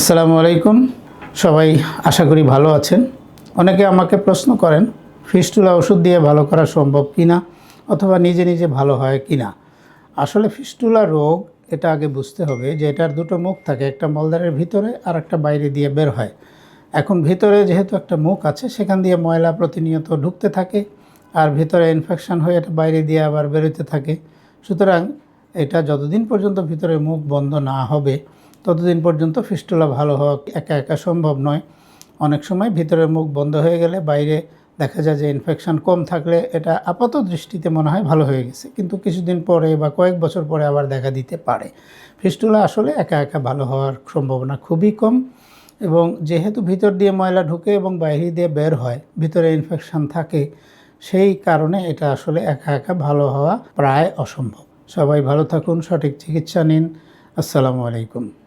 আসসালামু আলাইকুম। সবাই আশা করি ভালো আছেন। অনেকে আমাকে প্রশ্ন করেন, ফিস্টুলা ওষুধ দিয়ে ভালো করা সম্ভব কি না অথবা নিজে নিজে ভালো হয় কি না আসলে ফিস্টুলা রোগ, এটা আগে বুঝতে হবে যে এটার দুটো মুখ থাকে, একটা মলদারের ভিতরে আর একটা বাইরে দিয়ে বের হয়। এখন ভিতরে যেহেতু একটা মুখ আছে, সেখান দিয়ে ময়লা প্রতিনিয়ত ঢুকতে থাকে আর ভিতরে ইনফেকশন হয়ে এটা বাইরে দিয়ে আবার বেরোতে থাকে। সুতরাং এটা যতদিন পর্যন্ত ভিতরে মুখ বন্ধ না হবে ততদিন পর্যন্ত ফিস্টুলা ভালো হওয়া একা একা সম্ভব নয়। অনেক সময় ভিতরের মুখ বন্ধ হয়ে গেলে বাইরে দেখা যায় যে ইনফেকশন কম থাকলে এটা আপাত দৃষ্টিতে মনে হয় ভালো হয়ে গেছে। কিন্তু কিছুদিন পরে বা কয়েক বছর পরে আবার দেখা দিতে পারে। ফিস্টুলা আসলে একা একা ভালো হওয়ার সম্ভাবনা খুবই কম এবং যেহেতু ভিতর দিয়ে ময়লা ঢুকে এবং বাইরে দিয়ে বের হয়, ভিতরে ইনফেকশন থাকে, সেই কারণে এটা আসলে একা একা ভালো হওয়া প্রায় অসম্ভব। সবাই ভালো থাকুন, সঠিক চিকিৎসা নিন। আসসালামু আলাইকুম।